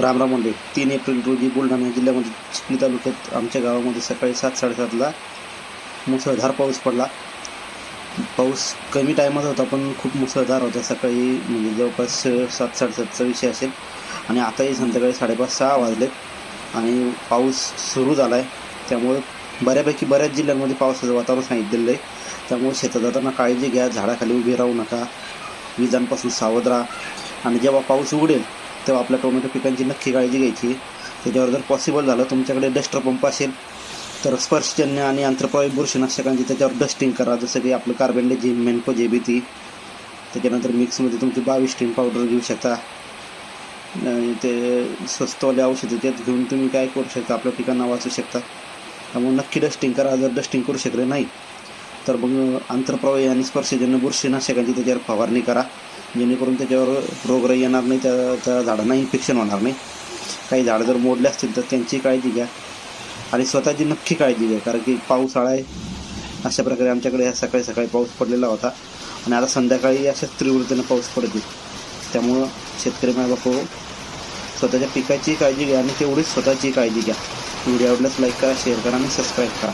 रामराम मंडळी तीन एप्रिल रोजी बुलढाणा जिल्ह्यामध्ये चिखली तालुक्यात आमच्या गावामध्ये सकाळी सात साडेसातला मुसळधार पाऊस पडला. पाऊस कमी टायमात होता पण खूप मुसळधार होता. सकाळी म्हणजे जवळपास सात साडेसातचा विषय असेल. आणि आताही संध्याकाळी साडेपाच सहा वाजलेत आणि पाऊस सुरू झाला आहे त्यामुळे बऱ्यापैकी बऱ्याच जिल्ह्यांमध्ये पावसाचं वातावरण सांगितलेलं आहे. त्यामुळे शेतात जाताना काळजी घ्या झाडाखाली उभी राहू नका. विजांपासून सावध राहा. आणि जेव्हा पाऊस उघडेल तेव्हा आपल्या टोमॅटो पिकांची नक्की काळजी घ्यायची. त्याच्यावर जर पॉसिबल झालं तुमच्याकडे डस्टर पंप असेल तर स्पर्शजन्य आणि आंतरप्रवाही बुरशीनाशकांची त्याच्यावर डस्टिंग करा. जसं की आपलं कार्बन जी मेनको जे बी ती त्याच्यानंतर मिक्समध्ये तुमची बावीस टीम पावडर घेऊ शकता. ते स्वस्तवाले औषधं त्यात घेऊन तुम्ही काय करू शकता आपल्या पिकांना वाचू शकता. त्यामुळे नक्की डस्टिंग करा. जर डस्टिंग करू शकले नाही तर मग आंतरप्रवाही आणि स्पर्शजन्य बुरशीनाशकांची त्याच्यावर फवारणी करा. जेणेकरून त्याच्यावर रोगराई येणार नाही त्या त्या झाडांना इन्फेक्शन होणार नाही. काही झाडं जर मोडले असतील तर त्यांची काळजी घ्या. आणि स्वतःची नक्की काळजी घ्या कारण की पावसाळा आहे अशा प्रकारे आमच्याकडे ह्या सकाळी सकाळी पाऊस पडलेला होता. आणि आता संध्याकाळी अशाच तीव्रतेनं पाऊस पडते त्यामुळं शेतकरी माय बापू स्वतःच्या पिकाची काळजी घ्या आणि तेवढीच स्वतःची काळजी घ्या. व्हिडिओ आवडल्यास लाईक करा शेअर करा आणि सबस्क्राईब करा.